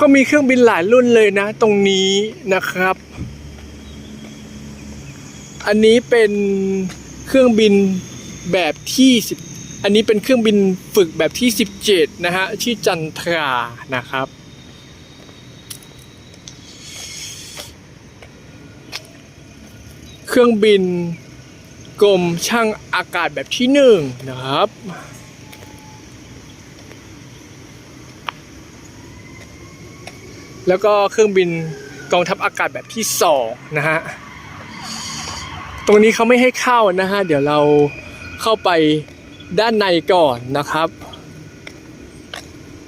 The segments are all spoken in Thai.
ก็มีเครื่องบินหลายรุ่นเลยนะ ตรงนี้นะครับ อันนี้เป็นเครื่องบินแบบที่สิบอันนี้เป็นเครื่องบินฝึกแบบที่ 17 นะฮะชื่อจันทรานะครับ เครื่องบินกรมช่างอากาศแบบที่หนึ่งนะครับ แล้วก็เครื่องบินกองทัพอากาศแบบที่สองนะฮะ ตรงนี้เขาไม่ให้เข้านะฮะ เดี๋ยวเราเข้าไปด้านในก่อนนะครับ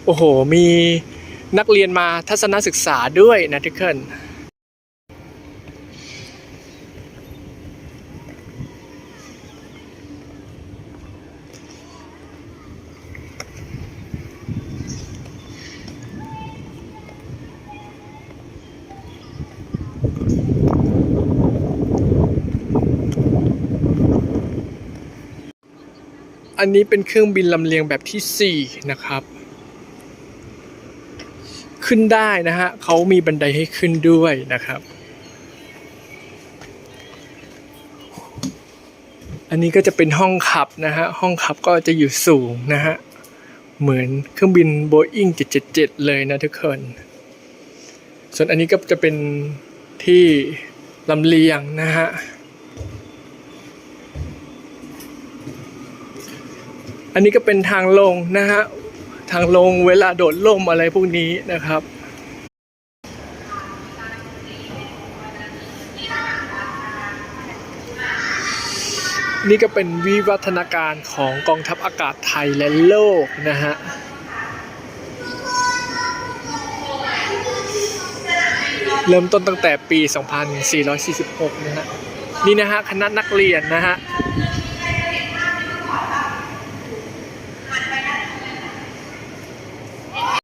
โอ้โห มีนักเรียนมาทัศนศึกษาด้วยนะทุกคน อันนี้เป็นเครื่องบินลำเลียงแบบที่ 4 นะครับ ขึ้นได้นะฮะเขามีบันไดให้ขึ้นด้วยนะครับ อันนี้ก็จะเป็นห้องขับนะฮะห้องขับก็จะอยู่สูงนะฮะเหมือนเครื่องบิน Boeing 777 เลยนะทุกคน ส่วนอันนี้ก็จะเป็นที่ลำเลียงนะฮะ อันนี้ก็เป็นทางลงนะฮะทางลงเวลาโดดล่มอะไรพวกนี้นะครับนี่ก็เป็นวิวัฒนาการของกองทัพอากาศไทยและโลกนะฮะ เริ่มต้นตั้งแต่ปี 2446 นะฮะ นี่นะฮะ คณะนักเรียนนะฮะ